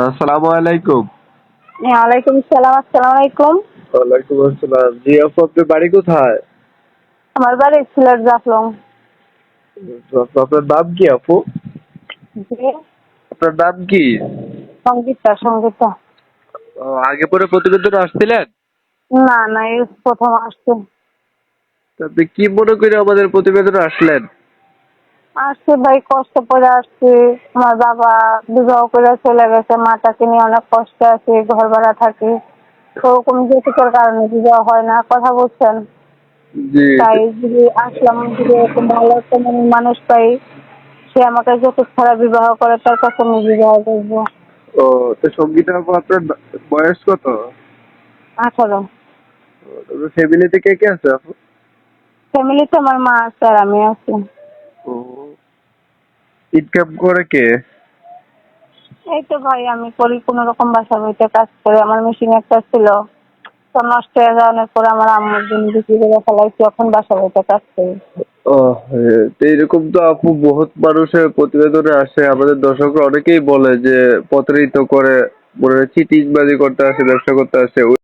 আসসালামু আলাইকুম। ওয়ালাইকুম সালাম আসসালামু আলাইকুম। ওয়ালাইকুম আসসালাম। জি আপু আপনার বাড়ি কোথায়? আমার বাড়ি সিলেট জাফলং। আপনার নাম কি আপু? জি। আপনার নাম কি? সঙ্গীতা সঙ্গীতা। ও, আগে পরে প্রতিবেদন আসছিলেন? না না এই প্রথম আসছে। আপনি কি মনে করে আমাদের প্রতিবেদন আসলেন? আসছি ভাই কষ্ট করে আসছি। আমার বাবা বিবাহ করে চলে গেছে মাটাকে নিয়ে অনেক কষ্টে আছি ঘর ভাড়া থাকি ওরকম যেটুকুর কারণে বিবাহ হয় না কথা বলছেন? তাই যদি আসলাম যদি এরকম ভালো একটা মানুষ পাই সে আমাকে যৌতুক ছাড়া বিবাহ করে তার কাছে আমি বিবাহ করব। ও তো সঙ্গীতা আপনার বয়স কত? আঠারো। ফ্যামিলিতে কে কে আছে ফ্যামিলিতে আমার মা আছে আর আমি আছি। ইনকাম করে কে? এই তো ভাই আমি করি কোন রকম বাসা বইতে কাজ করে। আমার মেশিন একটা ছিল। তো নষ্ট হয়ে যাওয়ার পরে আমার আম্মুর দিন বিক্রি করে ফেলাইছি। এখন বাসা বইতে কাজ করি। ও তো এরকম তো আপু বহুত মানুষের প্রতিবেদনে আসে। আমাদের দর্শকরা অনেকেই বলে যে প্রতারিত করে মনে চিটিংবাজি করতে আসে ব্যবসা করতে আসে।